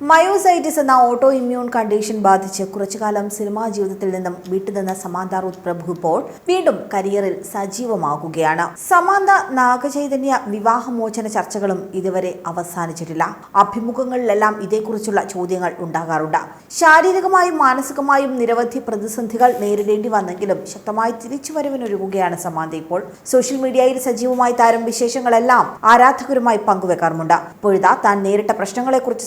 Myositis എന്ന auto immune condition ബാധിച്ച് കുറച്ചുകാലം സിനിമാ ജീവിതത്തിൽ നിന്നും വിട്ടുനിന്ന സമാന്ത റൂത്ത് പ്രഭു ഇപ്പോൾ വീണ്ടും കരിയറിൽ സജീവമാകുകയാണ്. സമാന്ത നാഗചൈതന്യ വിവാഹമോചന ചർച്ചകളും ഇതുവരെ അവസാനിച്ചിട്ടില്ല. അഭിമുഖങ്ങളിലെല്ലാം ഇതേക്കുറിച്ചുള്ള ചോദ്യങ്ങൾ ഉണ്ടാകാറുണ്ട്. ശാരീരികമായും മാനസികമായും നിരവധി പ്രതിസന്ധികൾ നേരിടേണ്ടി വന്നെങ്കിലും ശക്തമായി തിരിച്ചു തിരിച്ചുവരവിനൊരുങ്ങുകയാണ് സമാന്ത ഇപ്പോൾ. സോഷ്യൽ മീഡിയയിൽ സജീവമായി താരം വിശേഷങ്ങളെല്ലാം ആരാധകരുമായി പങ്കുവെക്കാറുമുണ്ട്. ഇപ്പോഴിതാ താൻ നേരിട്ട പ്രശ്നങ്ങളെക്കുറിച്ച്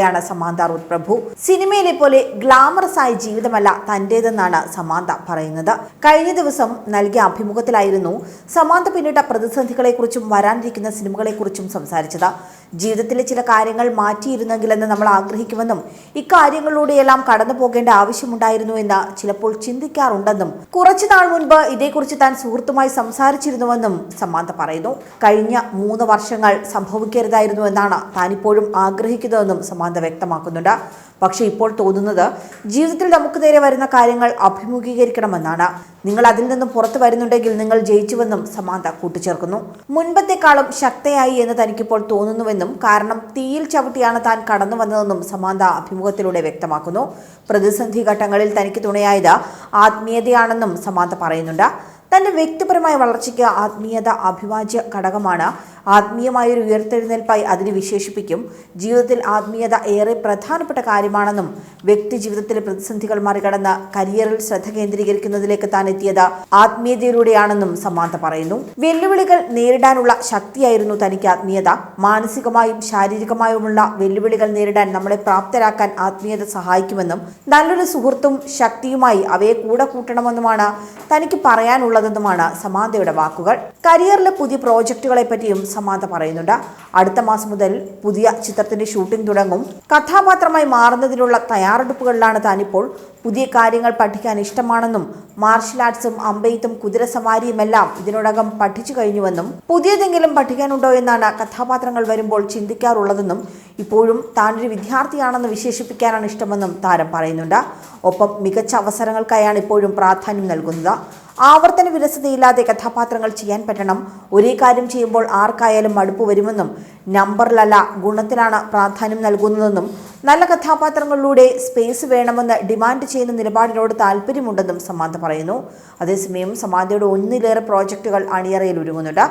സംസാരിക്കുകയാണ് സമാന്ത റൂത്ത് പ്രഭു. സിനിമയിലെ പോലെ ഗ്ലാമറസ് ആയ ജീവിതമല്ല തന്റേതെന്നാണ് സമാന്ത പറയുന്നത്. കഴിഞ്ഞ ദിവസം നൽകിയ അഭിമുഖത്തിലായിരുന്നു സമാന്ത പിന്നിട്ട പ്രതിസന്ധികളെക്കുറിച്ചും വരാനിരിക്കുന്ന സിനിമകളെക്കുറിച്ചും സംസാരിച്ചത്. ജീവിതത്തിലെ ചില കാര്യങ്ങൾ മാറ്റിയിരുന്നെങ്കിലെന്ന് നമ്മൾ ആഗ്രഹിക്കുമെന്നും ഇക്കാര്യങ്ങളിലൂടെയെല്ലാം കടന്നു പോകേണ്ട ആവശ്യമുണ്ടായിരുന്നു എന്ന് ചിലപ്പോൾ ചിന്തിക്കാറുണ്ടെന്നും കുറച്ചു നാൾ മുൻപ് ഇതേക്കുറിച്ച് താൻ സുഹൃത്തുമായി സംസാരിച്ചിരുന്നുവെന്നും സമാന്ത പറയുന്നു. കഴിഞ്ഞ മൂന്ന് വർഷങ്ങൾ സംഭവിക്കരുതായിരുന്നു എന്നാണ് താനിപ്പോഴും ആഗ്രഹിക്കുന്നതെന്നും സമാന്ത വ്യക്തമാക്കുന്നുണ്ട്. പക്ഷേ ഇപ്പോൾ തോന്നുന്നത് ജീവിതത്തിൽ നമുക്ക് നേരെ വരുന്ന കാര്യങ്ങൾ അഭിമുഖീകരിക്കണമെന്നാണ്. നിങ്ങൾ അതിൽ നിന്നും പുറത്തു വരുന്നുണ്ടെങ്കിൽ നിങ്ങൾ ജയിച്ചുവെന്നും സമാന്ത കൂട്ടിച്ചേർക്കുന്നു. മുൻപത്തെക്കാളും ശക്തയായി എന്ന് തനിക്കിപ്പോൾ തോന്നുന്നുവെന്നും കാരണം തീയിൽ ചവിട്ടിയാണ് താൻ കടന്നു വന്നതെന്നും സമാന്ത അഭിമുഖത്തിലൂടെ വ്യക്തമാക്കുന്നു. പ്രതിസന്ധി ഘട്ടങ്ങളിൽ തനിക്ക് തുണയായത് ആത്മീയതയാണെന്നും സമാന്ത പറയുന്നുണ്ട്. തന്റെ വ്യക്തിപരമായ വളർച്ചയ്ക്ക് ആത്മീയത അഭിവാജ്യ ഘടകമാണ്. ആത്മീയമായൊരു ഉയർത്തെഴുന്നേൽപ്പായി അതിനെ വിശേഷിപ്പിക്കും. ജീവിതത്തിൽ ആത്മീയത ഏറെ പ്രധാനപ്പെട്ട കാര്യമാണെന്നും വ്യക്തി ജീവിതത്തിലെ പ്രതിസന്ധികൾ മറികടന്ന് കരിയറിൽ ശ്രദ്ധ കേന്ദ്രീകരിക്കുന്നതിലേക്ക് താൻ എത്തിയത് ആത്മീയതയിലൂടെയാണെന്നും സമാന്ത പറയുന്നു. വെല്ലുവിളികൾ നേരിടാനുള്ള ശക്തിയായിരുന്നു തനിക്ക് ആത്മീയത. മാനസികമായും ശാരീരികമായുമുള്ള വെല്ലുവിളികൾ നേരിടാൻ നമ്മളെ പ്രാപ്തരാക്കാൻ ആത്മീയത സഹായിക്കുമെന്നും നല്ലൊരു സുഹൃത്തും ശക്തിയുമായി അവയെ കൂടെ കൂട്ടണമെന്നുമാണ് തനിക്ക് പറയാനുള്ളതെന്നുമാണ് സമാന്തയുടെ വാക്കുകൾ. കരിയറിലെ പുതിയ പ്രോജക്റ്റുകളെ പറ്റിയും സമാന്ത പറയുന്നുണ്ട്. അടുത്ത മാസം മുതൽ പുതിയ ചിത്രത്തിന്റെ ഷൂട്ടിംഗ് തുടങ്ങും. കഥാപാത്രമായി മാറുന്നതിനുള്ള തയ്യാറെടുപ്പുകളിലാണ് താനിപ്പോൾ. പുതിയ കാര്യങ്ങൾ പഠിക്കാൻ ഇഷ്ടമാണെന്നും മാർഷൽ ആർട്സും അമ്പെയ്ത്തും കുതിരസവാരിയുമെല്ലാം ഇതിനോടകം പഠിച്ചു കഴിഞ്ഞുവെന്നും പുതിയതെങ്കിലും പഠിക്കാനുണ്ടോ എന്നാണ് കഥാപാത്രങ്ങൾ വരുമ്പോൾ ചിന്തിക്കാറുള്ളതെന്നും ഇപ്പോഴും താനൊരു വിദ്യാർത്ഥിയാണെന്ന് വിശേഷിപ്പിക്കാനാണ് ഇഷ്ടമെന്നും താരം പറയുന്നുണ്ട്. ഒപ്പം മികച്ച അവസരങ്ങൾക്കായാണ് ഇപ്പോഴും പ്രാധാന്യം നൽകുന്നത്. ആവർത്തന വിരസതയില്ലാതെ കഥാപാത്രങ്ങൾ ചെയ്യാൻ പറ്റണം. ഒരേ കാര്യം ചെയ്യുമ്പോൾ ആർക്കായാലും മടുപ്പ് വരുമെന്നും നമ്പറിലല്ല ഗുണത്തിലാണ് പ്രാധാന്യം നൽകുന്നതെന്നും നല്ല കഥാപാത്രങ്ങളിലൂടെ സ്പേസ് വേണമെന്ന് ഡിമാൻഡ് ചെയ്യുന്ന നിലപാടിനോട് താല്പര്യമുണ്ടെന്നും സമാന്ത പറയുന്നു. അതേസമയം സമാന്തയുടെ ഒന്നിലേറെ പ്രോജക്റ്റുകൾ അണിയറയിൽ ഒരുങ്ങുന്നുണ്ട്.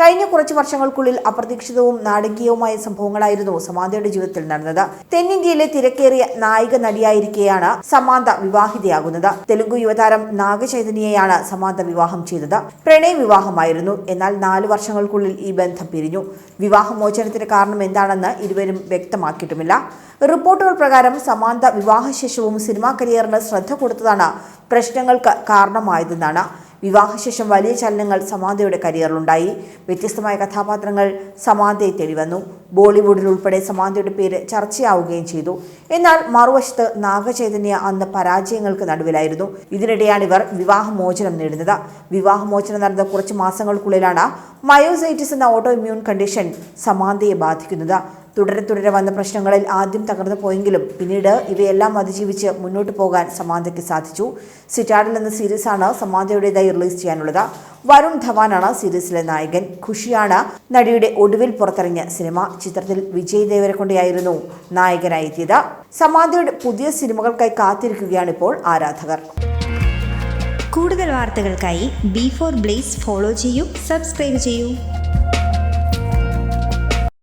കഴിഞ്ഞ കുറച്ച് വർഷങ്ങൾക്കുള്ളിൽ അപ്രതീക്ഷിതവും നാടകീയവുമായ സംഭവങ്ങളായിരുന്നു സമാന്തയുടെ ജീവിതത്തിൽ നടന്നത്. തെന്നിന്ത്യയിലെ തിരക്കേറിയ നായിക നടിയായിരിക്കെയാണ് സമാന്ത വിവാഹിതയാകുന്നത്. തെലുങ്ക് യുവതാരം നാഗചൈതന്യയാണ് സമാന്ത വിവാഹം ചെയ്തത്. പ്രണയ വിവാഹമായിരുന്നു. എന്നാൽ നാല് വർഷങ്ങൾക്കുള്ളിൽ ഈ ബന്ധം പിരിഞ്ഞു. വിവാഹമോചനത്തിന് കാരണം എന്താണെന്ന് ഇരുവരും വ്യക്തമാക്കിയിട്ടുമില്ല. റിപ്പോർട്ടുകൾ പ്രകാരം സമാന്ത വിവാഹശേഷവും സിനിമാ കരിയറിന് ശ്രദ്ധ കൊടുത്തതാണ് പ്രശ്നങ്ങൾക്ക് കാരണമായതെന്നാണ്. വിവാഹശേഷം വലിയ ചലനങ്ങൾ സമാന്തയുടെ കരിയറിലുണ്ടായി. വ്യത്യസ്തമായ കഥാപാത്രങ്ങൾ സമാന്തയെ തേടിവന്നു. ബോളിവുഡിൽ ഉൾപ്പെടെ സമാന്തയുടെ പേര് ചർച്ചയാവുകയും ചെയ്തു. എന്നാൽ മറുവശത്ത് നാഗചൈതന്യ അന്ന് പരാജയങ്ങൾക്ക് നടുവിലായിരുന്നു. ഇതിനിടെയാണ് ഇവർ വിവാഹമോചനം നേടുന്നത്. വിവാഹമോചനം നടന്ന കുറച്ച് മാസങ്ങൾക്കുള്ളിലാണ് മയോസൈറ്റിസ് എന്ന ഓട്ടോ ഇമ്മ്യൂൺ കണ്ടീഷൻ സമാന്തയെ ബാധിക്കുന്നത്. തുടരെ തുടരെ വന്ന പ്രശ്നങ്ങളിൽ ആദ്യം തകർന്നു പോയെങ്കിലും പിന്നീട് ഇവയെല്ലാം അതിജീവിച്ച് മുന്നോട്ട് പോകാൻ സമാന്തയ്ക്ക് സാധിച്ചു. സിറ്റാഡിൽ എന്ന സീരീസാണ് സമാന്തയുടേതായി റിലീസ് ചെയ്യാനുള്ളത്. വരുൺ ധവാനാണ് സീരീസിലെ നായകൻ. ഖുഷിയാണ് നടിയുടെ ഒടുവിൽ പുറത്തിറങ്ങിയ സിനിമ. ചിത്രത്തിൽ വിജയ് ദേവരക്കൊണ്ടയായിരുന്നു നായകനായി എത്തിയത് സമാന്തയുടെ പുതിയ സിനിമകൾക്കായി കാത്തിരിക്കുകയാണ് ഇപ്പോൾ ആരാധകർ. കൂടുതൽ വാർത്തകൾക്കായി ബി ഫോർ ബ്ലേസ് ഫോളോ ചെയ്യൂ സബ്സ്ക്രൈബ് ചെയ്യൂ.